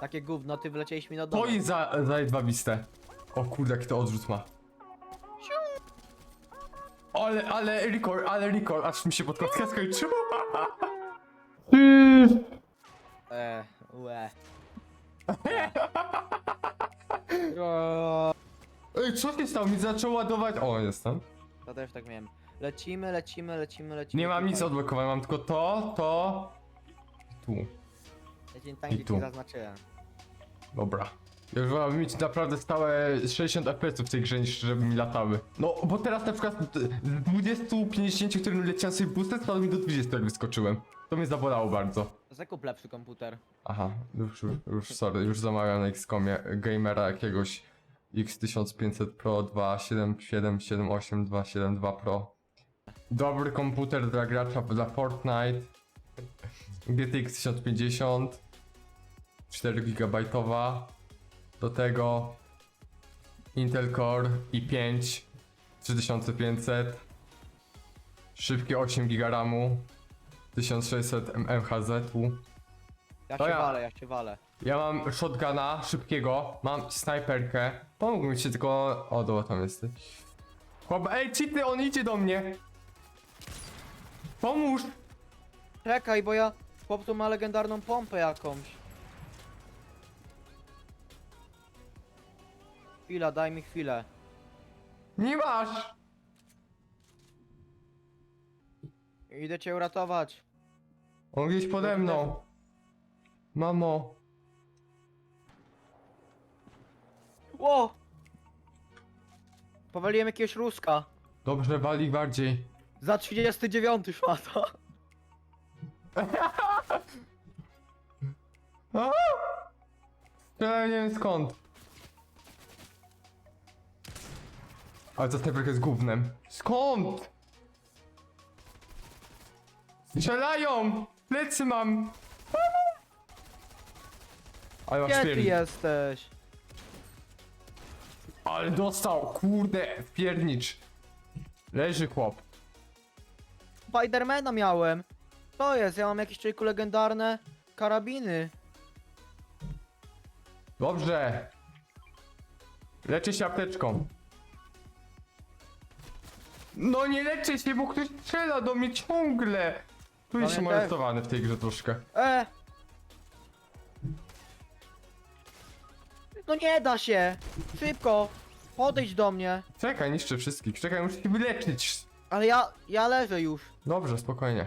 Takie gówno, ty wlecieliś mi na To dole. jest za, za jedwabiste. O kurde, jaki to odrzut ma. Ale, ale record, ale record, aż mi się podkładka skończyła. E, łe. O, Ej, co się stało? Mi zaczął ładować. O, jestem. To też tak miałem. Lecimy, lecimy, lecimy, lecimy. Nie mam nic odblokowane, mam tylko to, to. i Tu. Tam, I gdzie tu. ci zaznaczyłem. Dobra. Ja już wolałbym mieć naprawdę stałe 60 FPS w tej grze niż żeby mi latały. No, bo teraz na przykład z 20-50, którym leciałem sobie boostem, spadło mi do 20 jak wyskoczyłem. To mnie zabolało bardzo. Zakup lepszy komputer. Aha, już, już, już sorry, już zamawiam na Xcomie gamera jakiegoś X1500 Pro 27778 272 Pro. Dobry komputer dla gracza dla Fortnite. GTX 1050 4 GB do tego Intel Core i5 3500 szybkie 8 GB RAMu 1600 MHz Ja To się ja. walę, ja się walę. ja mam shotguna szybkiego, mam snajperkę. Pomógł mi się tylko. O, dobra, tam jesteś. Chłop, ej, cheaty, on idzie do mnie! Pomóż! Czekaj, bo ja... Chłop tu ma legendarną pompę jakąś. Chwila, daj mi chwilę. Nie masz! Idę cię uratować. On gdzieś pode mną. Mamo. Ło! Powaliłem jakiegoś Ruska. Dobrze, wali bardziej. Za 39 szmata. A! Ja nie wiem skąd. Ale ta snajperka jest gównem. Skąd? Strzelają! Plecy mam! Ale masz Gdzie ty jesteś? Ale dostał, kurde, piernicz. Leży chłop. Spidermana miałem. To jest, ja mam jakieś człowieku legendarne karabiny. Dobrze. Leczę się apteczką. No nie leczę się, bo ktoś strzela do mnie ciągle. Tu jestem Pamiętaj- aresztowany w tej grze troszkę. E! No nie da się! Szybko! Podejdź do mnie! Czekaj, niszczę wszystkich. Czekaj, muszę się wyleczyć. Ale ja, ja leżę już. Dobrze, spokojnie.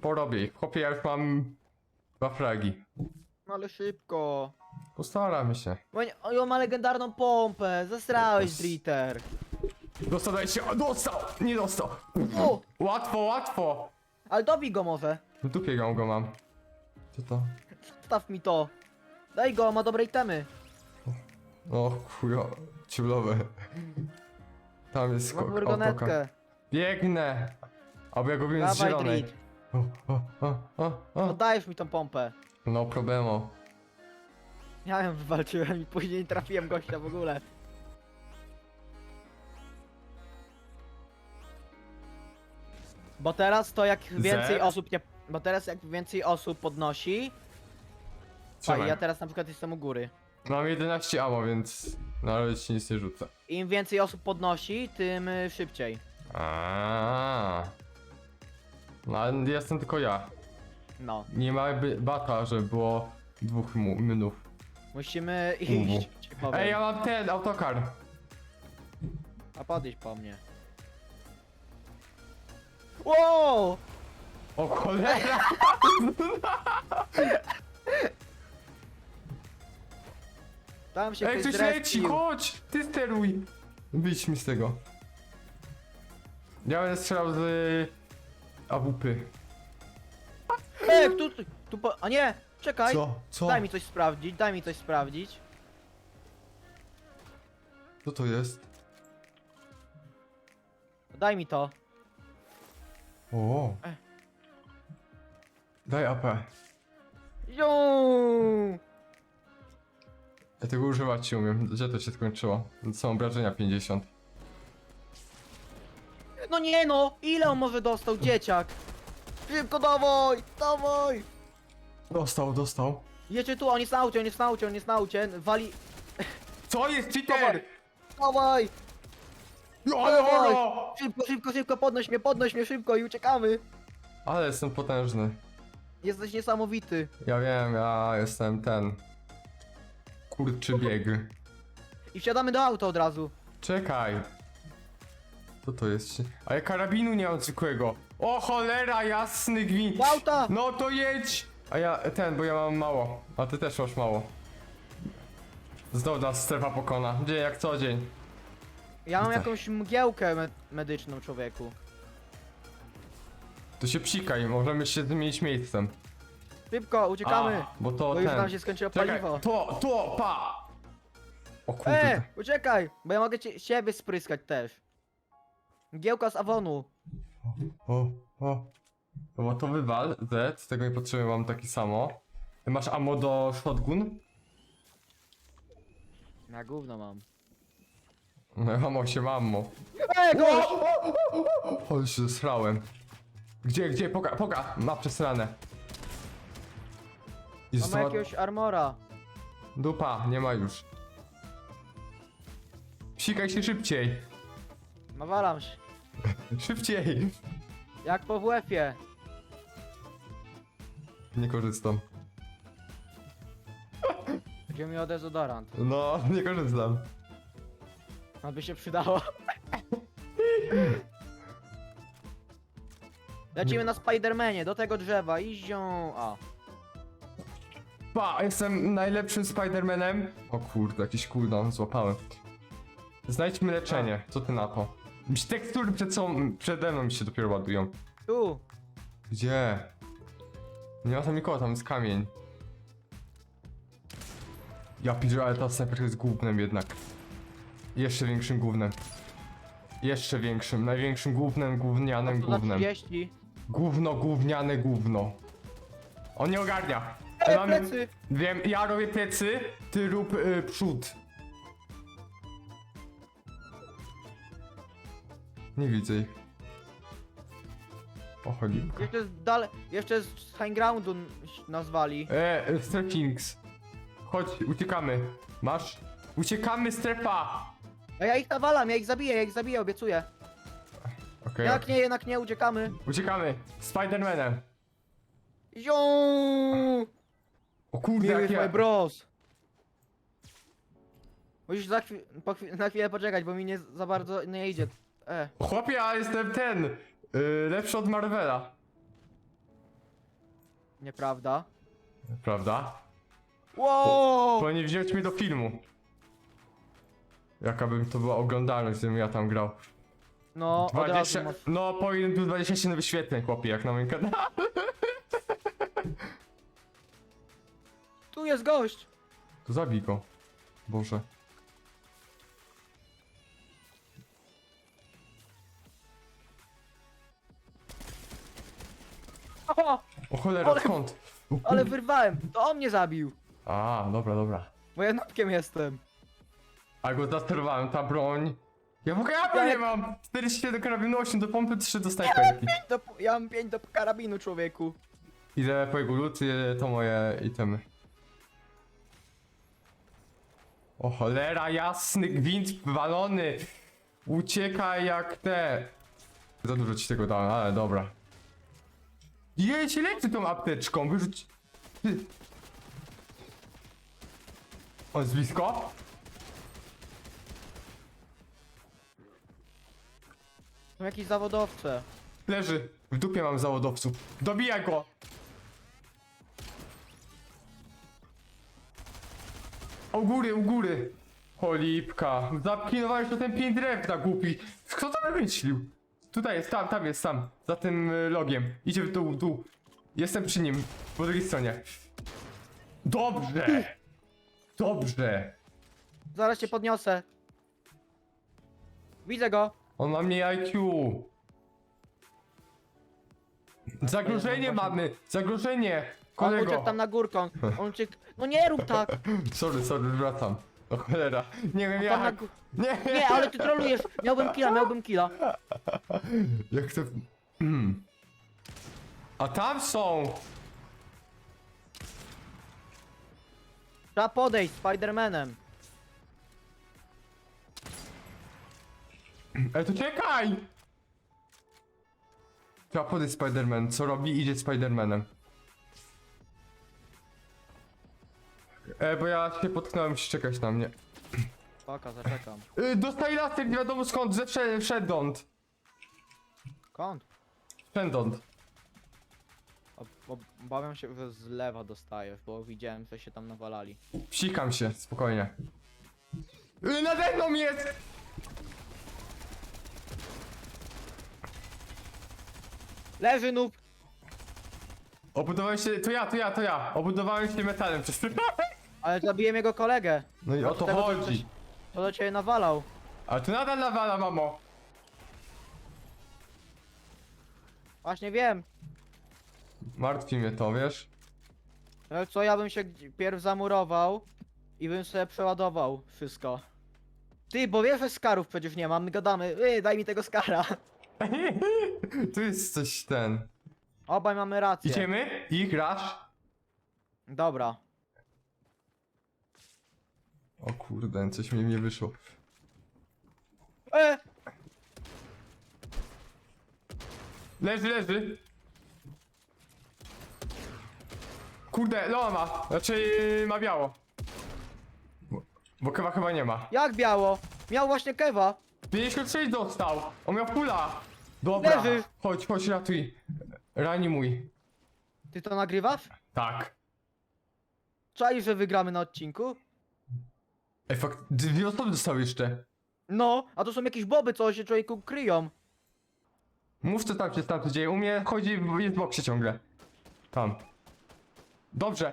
Porobię ich. Chłopie, ja już mam dwa fragi. No ale szybko. Postaramy się. Bo nie- o, on ma legendarną pompę. Zasrałeś, Dritter. Dostał, daj się. O, dostał! Nie dostał! O! Łatwo, łatwo! Ale dobij go może. W dupie go go mam. Co to? Staw mi to. Daj go, ma dobre itemy. O chujo, ciulowe. Tam jest Ma ko- furgonetkę. Biegnę! Albo ja go wiem z Dawaj, zielonej. Drit. O, o, o, o, o. Oddajesz mi tą pompę. No problemo. Ja ją wywalczyłem i później nie trafiłem gościa w ogóle. Bo teraz to jak więcej Z? osób nie... Bo teraz jak więcej osób podnosi... Trzymaj. ja teraz na przykład jestem u góry. Mam 11 amo, więc nawet ci nic nie rzucę. Im więcej osób podnosi, tym y, szybciej. Aaaa. No ale jestem tylko ja. No. Nie ma jakby bata, żeby było dwóch mu- minut. Musimy iść, ci powiem. Ej, ja mam ten autokar. A podejść po mnie. Wow! O cholera! Tam się Ej, ktoś ktoś leci, zrespił. chodź! Ty steruj! Wyjdź mi z tego. Ja będę strzelał z y, AWP. Ej, tu, tu, tu po... A nie! Czekaj! Co? Co? Daj mi coś sprawdzić, daj mi coś sprawdzić. Co to jest? Daj mi to. O. E. Daj AP. Juu! Ja tego używać nie umiem. Gdzie to się skończyło? Są obrażenia 50. No nie no! Ile on może dostał, dzieciak? Szybko dawaj! Dawaj! Dostał, dostał. Jedzie tu, on jest na aucie, on jest na aucie, on jest na aucie, wali... Co jest cheater? Dawaj! Dawaj! wolno! Szybko, szybko, szybko, podnoś mnie, podnoś mnie szybko i uciekamy! Ale jestem potężny. Jesteś niesamowity. Ja wiem, ja jestem ten. Kurczy bieg. I wsiadamy do auta od razu. Czekaj. Co to jest? A ja karabinu nie mam zwykłego. O cholera, jasny gwint. Do auta! No to jedź! A ja ten, bo ja mam mało. A ty też masz mało. Znowu nas strefa pokona. Dzień jak co dzień. Ja mam Tak. jakąś mgiełkę me medyczną, człowieku. To się psikaj, możemy się zmienić miejscem. Szybko, uciekamy! A, bo to bo już ten. nam się skończyło Czekaj, paliwo. to, to, pa! O kurde. E, uciekaj! Bo ja mogę cię, siebie spryskać też. Mgiełka z Avonu. O, o. Bo to wywal, Z, z tego nie potrzebuję, mam taki samo. Ty masz ammo do shotgun? Na gówno mam. No ja mam 8 ammo. Ej, gość! O, już się zesrałem. Gdzie, gdzie? Poka, poka! Ma przesrane. I Mamy została jakiegoś armora. dupa, nie ma już. Psikaj się szybciej. Nawalam się. Szybciej. Jak po WF-ie. Nie korzystam. Gdzie mi o dezodorant. No, nie korzystam. A by się przydało. Lecimy na Spidermanie, do tego drzewa, izią. A. Pa, jestem najlepszym Spidermanem. O kurde, jakiś cooldown złapałem. Znajdźmy leczenie, co ty na to? Myśl, Tekstury przed sobą, przede mną mi się dopiero ładują. Tu. Gdzie? Nie ma tam nikogo, tam jest kamień. Ja piszę, ale ta snajperka jest głównym jednak. Jeszcze większym głównym. Jeszcze większym, największym głównym, gównianym za głównym. 30. Gówno, gówniane gówno. On nie ogarnia. Mamy- plecy! Wiem, ja robię plecy, ty rób y, przód. Nie widzę ich. O cholipka. Jeszcze z dale, jeszcze z high groundu n- nazwali. E, e, Strefings. Chodź, uciekamy. Masz? Uciekamy, strefa! A ja ich nawalam, ja ich zabiję, ja ich zabiję, obiecuję. Okej, Jak nie, jednak nie, uciekamy. uciekamy. Spidermanem. Zią! O kurde, Miły jak my bros. Musisz za chwi po chwi na chwilę poczekać, bo mi nie za bardzo nie idzie. E, Chłopie, ja jestem ten. Y, lepszy od Marvela. nieprawda. Prawda? Wow! Powinien wziąć mnie do filmu. Jaka by to była oglądalność, gdybym ja tam grał. No, od razu 20, masz... no powinien był 27 wyświetleń, chłopie, jak na moim kanale. Tu jest gość! To zabij go. Boże. Oho, O cholera, Ale- skąd? O, ale kur- wyrwałem! To on mnie zabił! A, dobra, dobra. Bo ja nopkiem jestem. A go zasterowałem, ta broń. Ja w ogóle ja nie mam! 47 do karabinu, 8 do pompy, 3 do snajperki. Do, ja mam pięć do karabinu, człowieku. Idę po jego loot, to moje itemy. O cholera, jasny gwint walony! Uciekaj jak te! Za dużo ci tego dałem, ale dobra. Jedź, leci tą apteczką, wyrzuć... On jest blisko? Są jakieś zawodowce. Leży. W dupie mam zawodowców. Dobijaj go! U góry, u góry. Cholipka. Zapinowałeś to ten pięć drewna, głupi. Kto to wymyślił? Tutaj jest, tam, tam jest, tam. Za tym y, logiem. Idzie w dół, dół. Jestem przy nim. Po drugiej stronie. Dobrze! Dobrze! Zaraz cię podniosę. Widzę go. On ma mniej IQ. Zagrożenie mamy! Zagrożenie! On Kolego! uciekł tam na górkę. On, on uciekł... No nie rób tak! Sorry, sorry, wracam. O cholera. Nie wiem Tam na jak. gó- Nie, Nie, ale ty trolujesz. Miałbym killa, miałbym killa. Jak chcę. Mm. A tam są! Trzeba podejść Spidermanem. Ej, to czekaj! Trzeba podejść Spider-Man. Co robi? Idzie Spider-Manem. E, bo ja się potknąłem, musisz czekać na mnie. Spoko, zaczekam. Y, dostaję laser, nie wiadomo skąd, ze wsze- wszędąd. Skąd? Wszędąd. Obawiam się, że z lewa dostajesz, bo widziałem, że się tam nawalali. Psikam się, spokojnie. Y, nade mną jest! Leży noob! Obudowałem się, to ja, to ja, to ja. Obudowałem się metalem przez Ale zabiłem jego kolegę. No i o to chodzi. To do ciebie nawalał. Ale to nadal nawala, mamo. Właśnie wiem. Martwi mnie to, wiesz? Ale co, ja bym się gdzie- pierw zamurował i bym sobie przeładował wszystko. Ty, bo wiesz, że skarów przecież nie mam, my gadamy. Ej, daj mi tego skara. tu jest coś ten. Obaj mamy rację. Idziemy? I grasz? Dobra. O kurde, coś mi nie wyszło. E! Leży, leży. Kurde, Loa ma. Znaczy ma biało. Bo, bo kewa chyba nie ma. Jak biało? Miał właśnie kewa. 56 dostał. On miał pula. Dobra. Leży. Chodź, chodź, ratuj. Ranimuj. Ty to nagrywasz? Tak. Czaisz, że wygramy na odcinku? Ej, fakt, dwie osoby dostały jeszcze. No, a to są jakieś boby, co się człowieku kryją. Mów co tam się tam dzieje. U mnie chodzi, jest w boksie ciągle. Tam. Dobrze.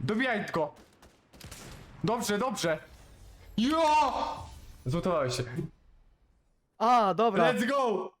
Dobijaj go. Dobrze, dobrze. Jo! Zlutowałeś się. A, dobra. Let's go!